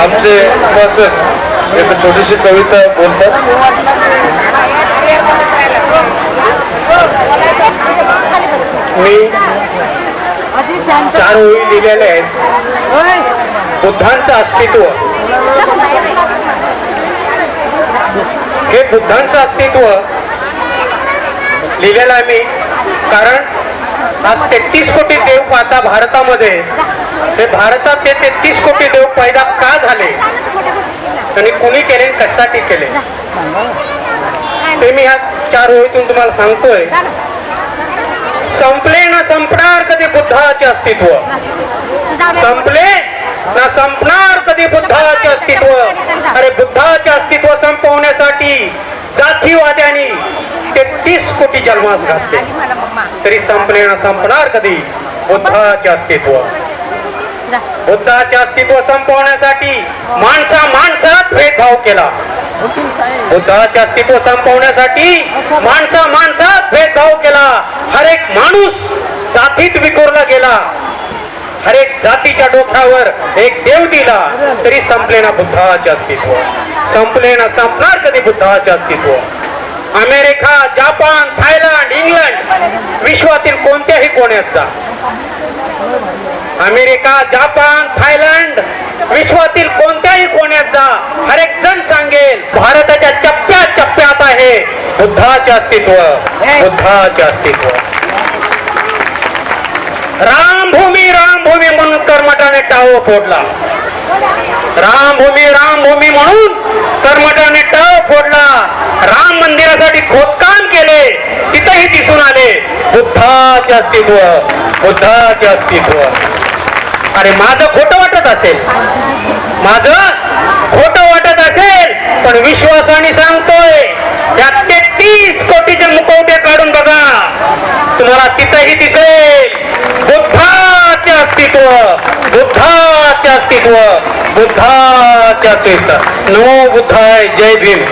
आमचे उपासक एक छोटीशी कविता बोलतात. मी चार ओळी लिहिलेल्या आहेत. बुद्धांचं अस्तित्व. हे बुद्धांचं अस्तित्व लिहिलेलं आहे मी. कारण आज तेहतीस कोटी देव पाहता भारतामध्ये. हे भारतात ते तेहतीस कोटी देव पैदा का झाले? आणि कुणी केले कशासाठी केले? ते मी ह्या चार ओळीतून तुम्हाला सांगतोय. संपले ना संपणार कधी बुद्धाचे अस्तित्व? संपले ना संपणार कधी बुद्धाचे अस्तित्व? अरे बुद्धाचे अस्तित्व संपवण्यासाठी जातीवाद्यांनी तेहतीस कोटी जन्मास घातले. तरी संपले ना संपणार कधी? बुद्धाचे अस्तित्व. बुद्धाचे अस्तित्व संपवण्यासाठी माणसा माणसात भेदभाव केला. बुद्धाचे अस्तित्व संपवण्यासाठी माणसा माणसात भेदभाव केला. हर एक माणूस जातीत विखुरला गेला. हर एक जातीच्या डोक्यावर एक देव दिला तरी संपले ना बुद्धाचे अस्तित्व. संपले ना संपणार कधी बुद्धाचे अस्तित्व? अमेरिका जपान थायलंड इंग्लंड विश्वातील कोणत्याही कोण्याचा. अमेरिका जपान थायलंड विश्वातील कोणत्याही कोण्यात जा हर एक जण सांगेल भारताच्या चप्प्या चप्प्यात आहे बुद्धाचे अस्तित्व बुद्धाचे अस्तित्व. रामभूमी रामभूमी म्हणून कर्मठाने टाव फोडला. रामभूमी रामभूमी म्हणून कर्मठाने टाव फोडला. राम मंदिरासाठी खोदकाम केले तिथंही दिसून बुद्धाचे अस्तित्व बुद्धाचे अस्तित्व. अरे माझं खोटं वाटत असेल. माझं खोटं वाटत असेल पण विश्वासाने सांगतोय या तेहतीस कोटीचे मुखवटे काढून बघा. तुम्हाला तिथंही दिसेल. बुद्धाचे अस्तित्व बुद्धाचे अस्तित्व बुद्धाचे अस्तित्व. नमो बुद्धाय जय भीम.